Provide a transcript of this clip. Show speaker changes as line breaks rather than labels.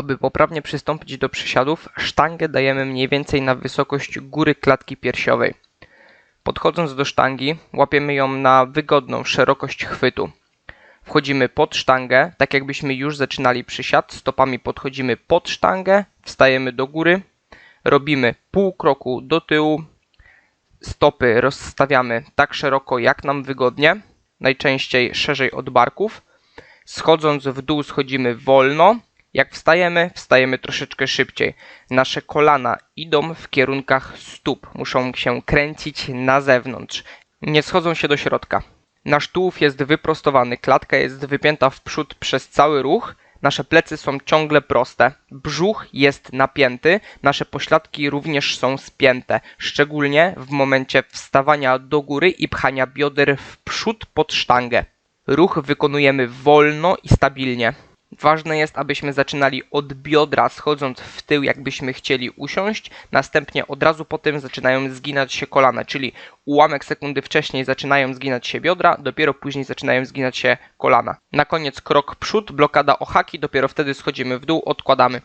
Aby poprawnie przystąpić do przysiadów, sztangę dajemy mniej więcej na wysokość góry klatki piersiowej. Podchodząc do sztangi, łapiemy ją na wygodną szerokość chwytu. Wchodzimy pod sztangę, tak jakbyśmy już zaczynali przysiad, stopami podchodzimy pod sztangę, wstajemy do góry, robimy pół kroku do tyłu, stopy rozstawiamy tak szeroko jak nam wygodnie, najczęściej szerzej od barków. Schodząc w dół schodzimy wolno. Jak wstajemy, wstajemy troszeczkę szybciej. Nasze kolana idą w kierunkach stóp, muszą się kręcić na zewnątrz. Nie schodzą się do środka. Nasz tułów jest wyprostowany, klatka jest wypięta w przód przez cały ruch. Nasze plecy są ciągle proste, brzuch jest napięty, nasze pośladki również są spięte, szczególnie w momencie wstawania do góry i pchania bioder w przód pod sztangę. Ruch wykonujemy wolno i stabilnie. Ważne jest, abyśmy zaczynali od biodra, schodząc w tył, jakbyśmy chcieli usiąść. Następnie od razu po tym zaczynają zginać się kolana, czyli ułamek sekundy wcześniej zaczynają zginać się biodra, dopiero później zaczynają zginać się kolana. Na koniec krok przód, blokada o haki, dopiero wtedy schodzimy w dół, odkładamy.